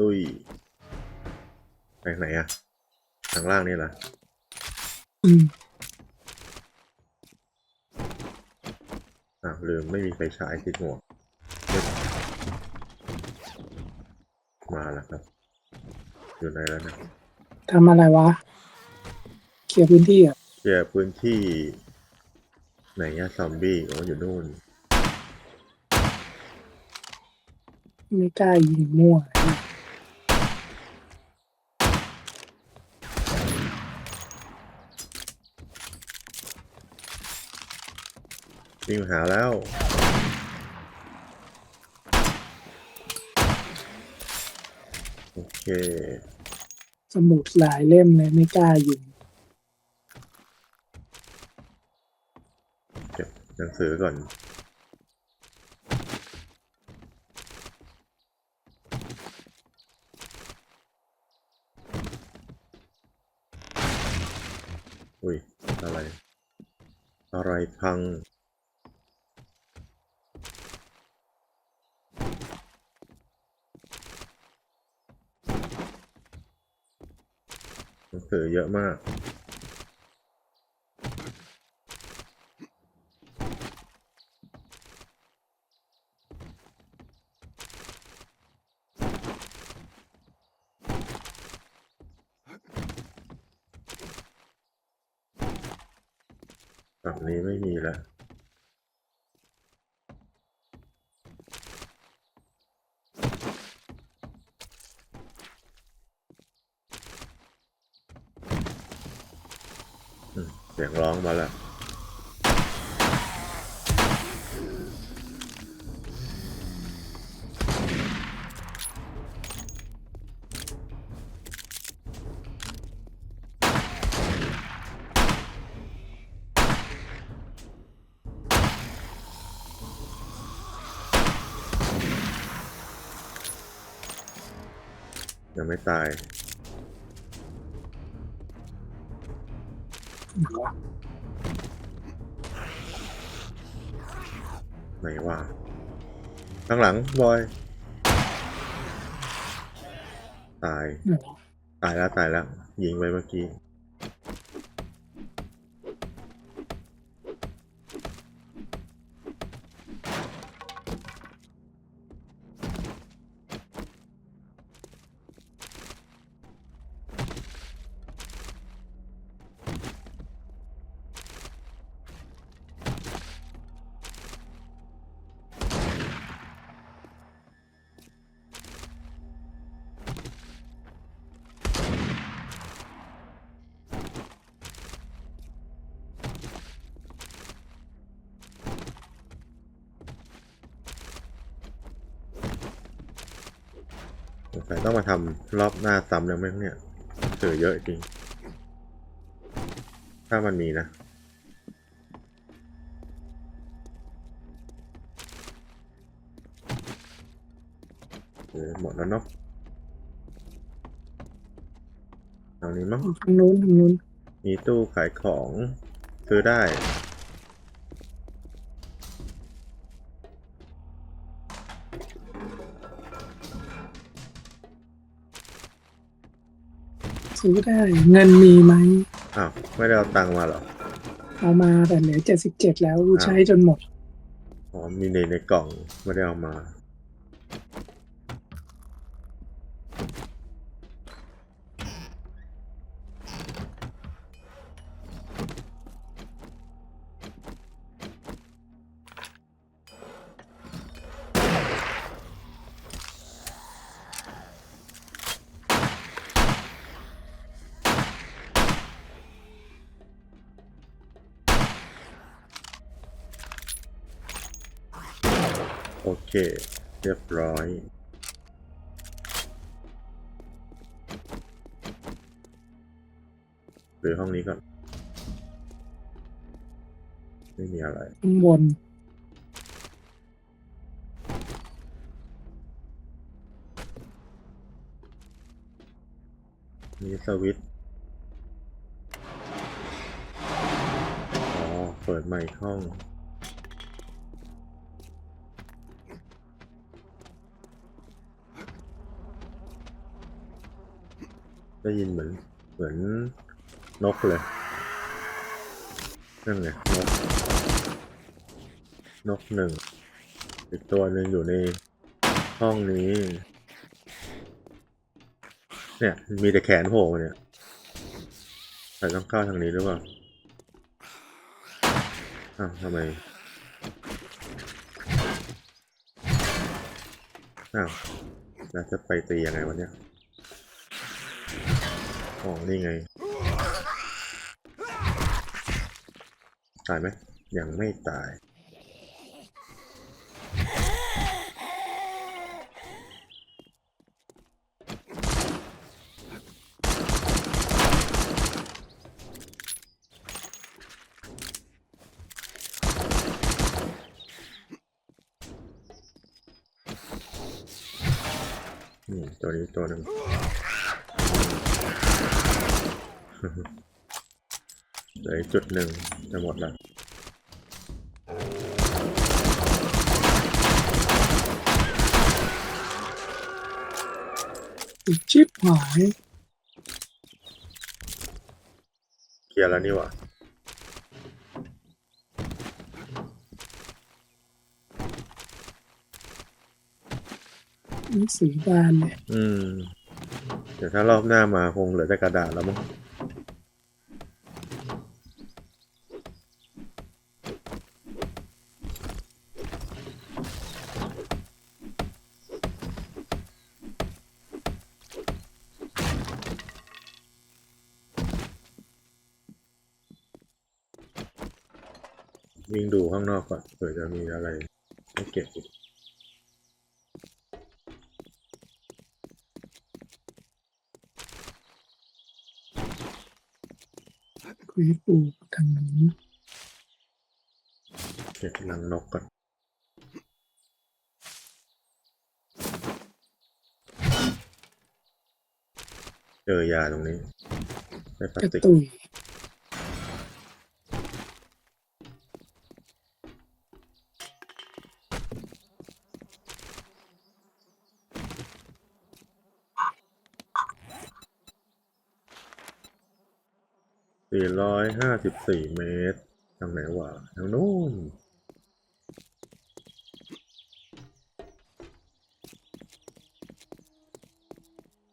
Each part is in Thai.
ลุยไปไหนอะทางล่างนี่เหรออืมอ่าวลืมไม่มีไฟฉายติดหมวกเฮ้ยมาแล้วครับ อยู่ไหนแล้วนะทำอะไรวะ เคลียร์พื้นที่อะ เคลียร์พื้นที่ ไหนอะซอมบี้โอ้อยู่นู่น ไม่กล้ายิงมั่วเลย วิ่งมาหาแล้ว โอเค สมุดหลายเล่มเลยไม่กล้ายิงเก็บหนังสือก่อน อุ้ย อะไร อะไรพัง หนังสือเยอะมาก ฝั่งนี้ไม่มีแล้ว อืมเสียงร้องมาแล้ว ยังไม่ตาย ไหนวะข้างหลังบอย ตาย ตายแล้วตายแล้ว ยิงไปเมื่อกี้ สงสัยต้องมาทำรอบหน้าซ้ำแล้วมั้งเนี่ยเสือเยอะจริง ถ้ามันมีนะเออหมดแล้วเนาะเอานี้มั้งทางนู้นทางนู้นมีตู้ขายของซื้อได้ ซื้อได้ เงินมีไหมอ้าวไม่ได้เอาตังค์มาเหรอ เอามาแต่เหลือเจ็ดสิบเจ็ดแล้วกูใช้จนหมด อ๋อมีในในกล่องไม่ได้เอามา เค เรียบร้อยหรือห้องนี้ก่อน ไม่มีอะไรข้างบนมีสวิตช์อ๋อ เปิดใหม่ห้อง ได้ยินเหมือนเหมือนนกเลย นั่นไงนก นกหนึ่ง อีกตัวหนึ่งอยู่ในห้องนี้ เนี่ย มีแต่แขนโผล่เนี่ยใส่ต้องเข้าทางนี้หรือเปล่า อ้าวทำไม อ้าวแล้วจะไปตียังไงวันเนี้ย อ๋อนี่ไงตายไหมยังไม่ตาย นี่ตัวนี้ตัวหนึ่ง เหลืออีกจุดหนึ่งจะหมดแล้วติดชิปหายเคลียร์แล้วนี่หว่าหนังสือบานเลยอืม เดี๋ยวถ้ารอบหน้ามาคงเหลือแต่กระดาษแล้วมั้ง วิ่งดูข้างนอกก่อนเผื่อจะมีอะไรให้เก็บอีกคุยปูทางนู้นเก็บรังนกก่อนเจอยาตรงนี้ใช้พลาสกระติก ร้อยห้าสิบสี่เมตร ทางไหนวะ ทางนู้น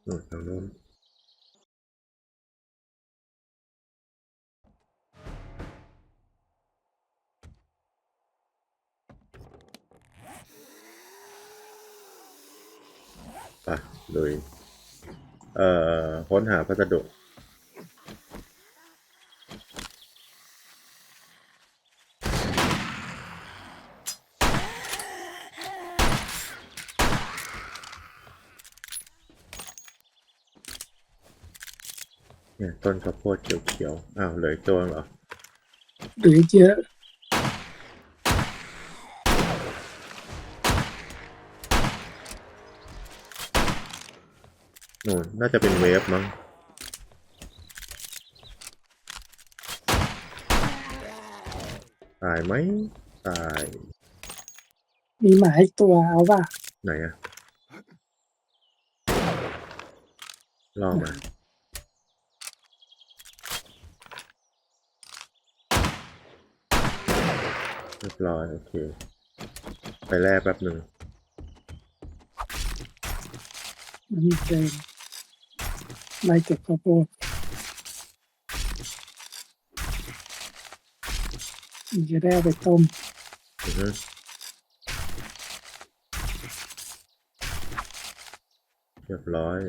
นู่นทางนู้นไปเลยเอ่อค้นหาพัสดุ ต้นข้าวโพดเขียวๆ อ้าวเหลืออีกตัวเหรอหรือเยอะนู่นน่าจะเป็นเวฟมั้ง ตายไหมตาย มีหมาอีกตัวเอาป่ะ ไหนอะล่อมา รียบร้อยโอเค ไปแลกแป๊บหนึ่งมันมีเดินไล่เก็บข้าวโพดมันจะได้เอาไปต้มอือฮึเรียบร้อย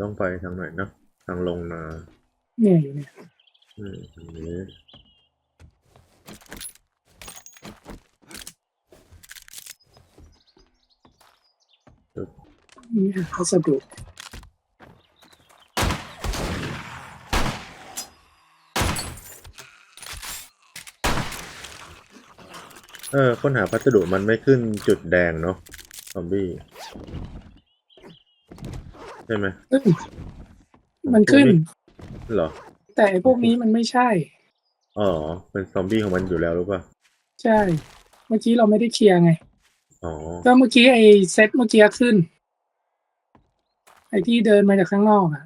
ต้องไปทางไหนนะ ทางลงนาเนี่ยอยู่เนี่ยอืมทางนี้นี่หาพัสดุเออค้นหาพัสดุมันไม่ขึ้นจุดแดงเนาะซอมบี้ใช่ไหมเอ้ยมันขึ้น เหรอ แต่ไอ้พวกนี้มันไม่ใช่ อ๋อ เป็นซอมบี้ของมันอยู่แล้วหรือเปล่า ใช่ เมื่อกี้เราไม่ได้เคลียร์ไงอ๋อ ก็เมื่อกี้ไอ้เซตเมื่อกี้ขึ้น ไอ้ที่เดินมาจากข้างนอกอะ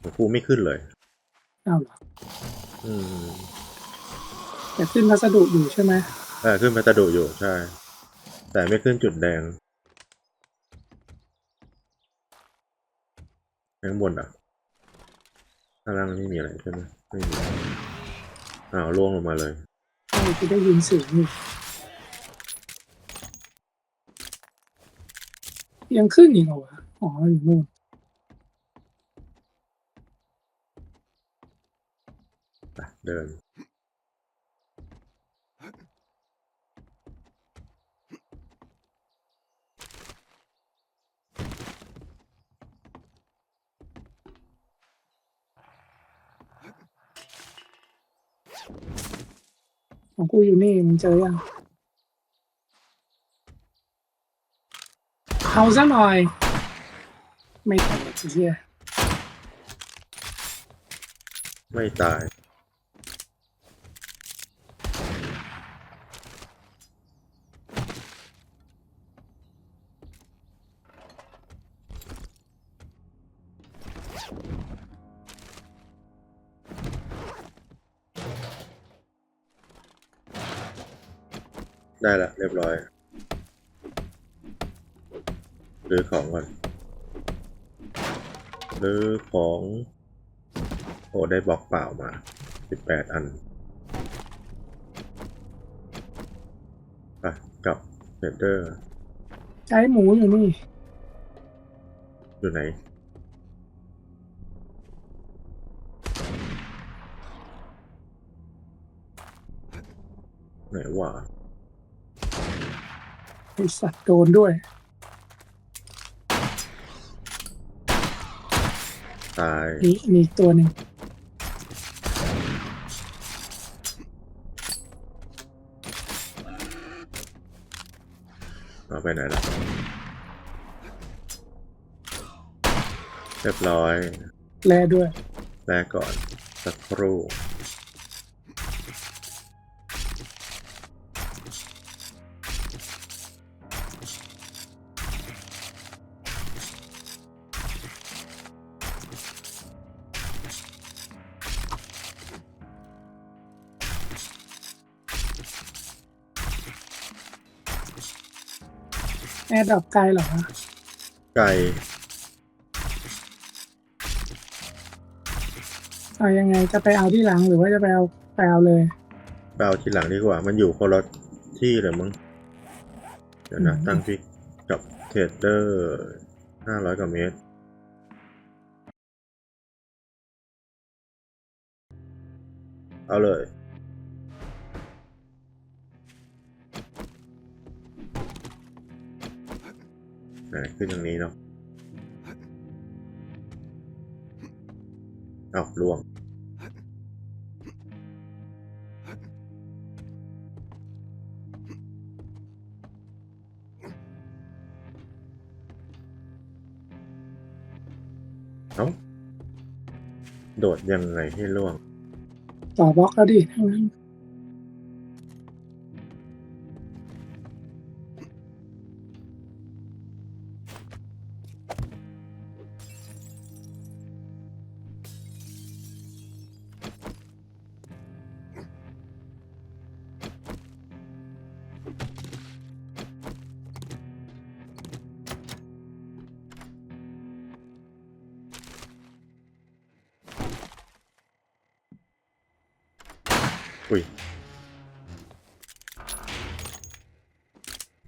ของกูไม่ขึ้นเลย เอาเหรออืมแต่ขึ้นพัสดุอยู่ใช่ไหม เออขึ้นพัสดุอยู่ใช่ แต่ไม่ขึ้นจุดแดง ข้างบนอะข้างล่างไม่มีอะไรใช่ไหมไม่มีอ้าวล่วงลงมาเลยใช่ที่ได้ยินเสียงอยู่ยังขึ้นอีกเหรอวะอ๋ออยู่นู่นไปเดิน ของกูอยู่นี่มันเจอยังเอาซะหน่อย ไม่ตายเชียไม่ตาย ได้ละเรียบร้อยรื้อของก่อนรื้อของ โอ้ได้บล็อกเปล่ามาสิบแปดอันไปกลับเซนเตอร์ใช้หมูอยู่นี่ อยู่ไหนไหนวะ ไอสัตว์โดนด้วย ตายมีมีอีกตัวหนึ่งเอาไปไหนละเรียบร้อย แลด้วยแลกก่อน สักครู่ แอร์ดรอปไกลเหรอ ไก่เอายังไงจะไปเอาที่หลังหรือว่าจะไปเอาไปเอาเลย ไปเอาทีหลังดีกว่า มันอยู่คนละที่เลยมั้งเดี๋ยวนะอืม ตั้งพิกกับเทรดเดอร์ห้าร้อยกว่าเมตร เอาเลย ขึ้นตรงนี้เนาะเอาล่วง เอ้า โดดยังไงให้ล่วง ต่อบล็อกแล้วดิทั้งนั้น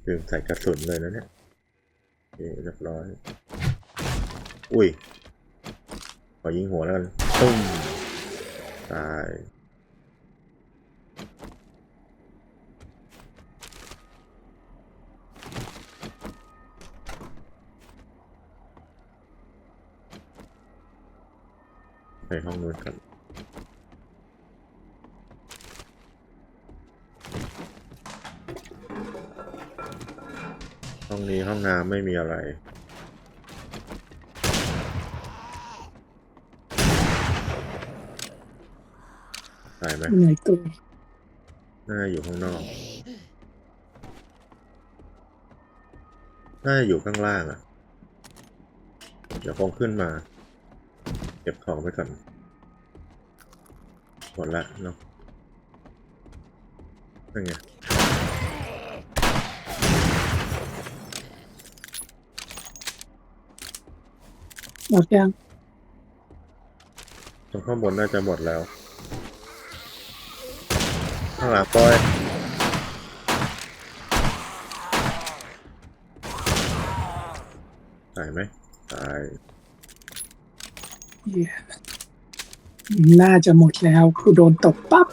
ลืมใส่กระสุนเลยนะเนี่ยเคเรียบร้อย อุ้ย ขอยิงหัวแล้วกันตุ้มตายไปห้องนู้นกัน ห้องน้ำไม่มีอะไรตายไหมเหนื่อยตัวน่าอยู่ข้างนอก น่าอยู่ข้างล่างอะ เดี๋ยวคงขึ้นมา เก็บของไปก่อน หมดละเนาะนั่นไง หมดยังตรงข้างบนน่าจะหมดแล้ว ข้างหลังปอยตายไหมตายเหี้ยน่าจะหมดแล้วกูโดนตบปั๊บ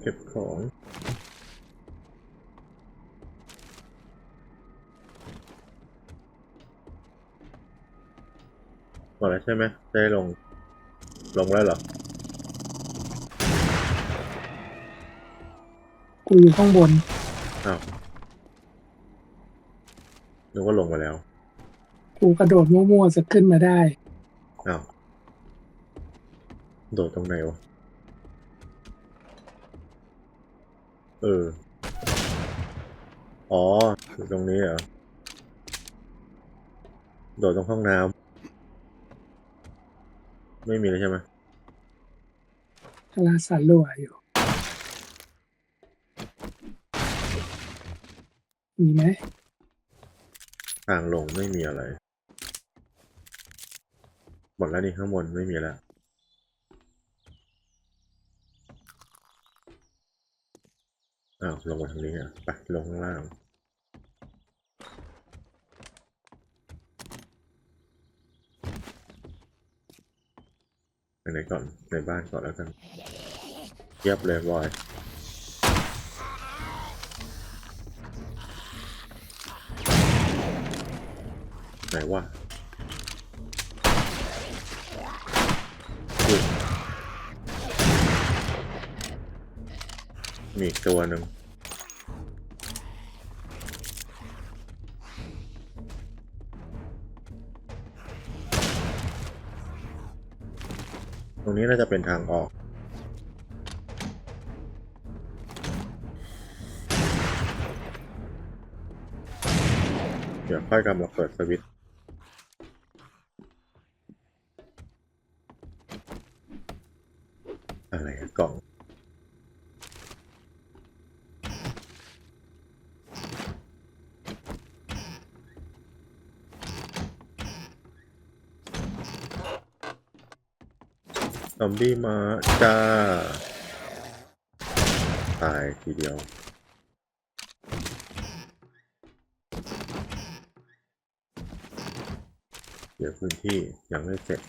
เก็บของเก็บของหมดแล้วใช่ไหมได้ลง ลงแล้วเหรอ กูอยู่ข้างบน อ้าวนึกว่าลงมาแล้ว กูกระโดดมั่วๆจะขึ้นมาได้ อ้าว โดดตรงไหนวะ เออ อ๋ออยู่ตรงนี้เหรอ โดดตรงห้องน้ำ ไม่มีเลยใช่ไหมทลาสาลัวอยู่ มีไหมทางลงไม่มีอะไร หมดแล้วนี่ข้างบนไม่มีแล้ว อ้าวลงมาทางนี้อะ ไปลงข้างล่าง ไปไหนก่อน ในบ้านก่อนแล้วกันเยียบเลยบอยไหนวะอุ๊ย มีอีกตัวหนึ่งตรงนี้น่าจะเป็นทางออก เดี๋ยวค่อยกลับมาเปิดสวิตช์อะไรอะกล่อง ซอมบี้มาจ้า ตายทีเดียว เดี๋ยวพื้นที่ยังไม่เสร็จ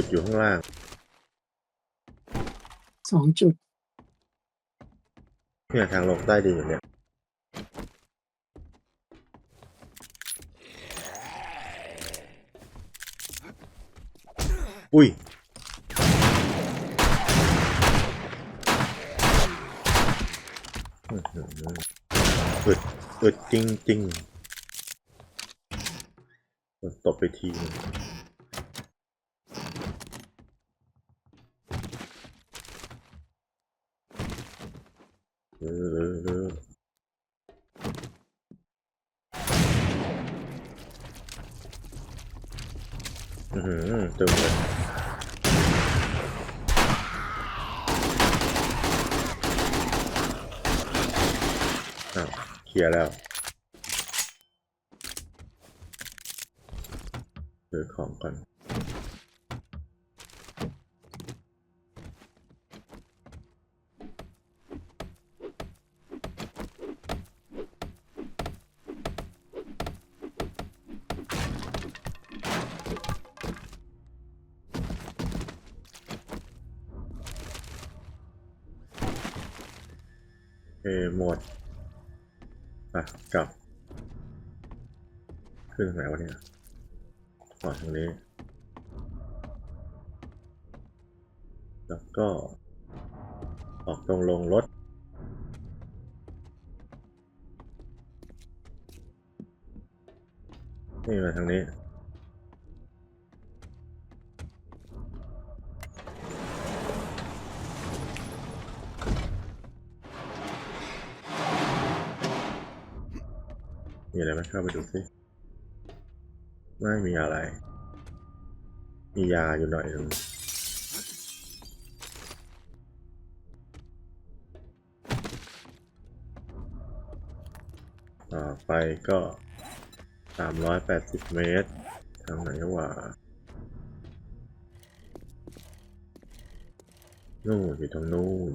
จุดอยู่ข้างล่าง สองจุด เนี่ยทางลงใต้ดินอยู่เนี่ย อุ้ยอื้อหืออึดอึดจริงจริงโดนตบไปทีนึง หมด อะ กลับ ขึ้นทางไหนวะเนี่ยขอทางนี้ แล้วก็ ออกตรงลงรถ นี่มาทางนี้ มีอะไรไหมเข้าไปดูสิไม่มีอะไร มียาอยู่หน่อยหนึงต่อไปก็สามร้อยแปดสิบเมตร ทางไหนวะนู่นอยู่ทางนู่น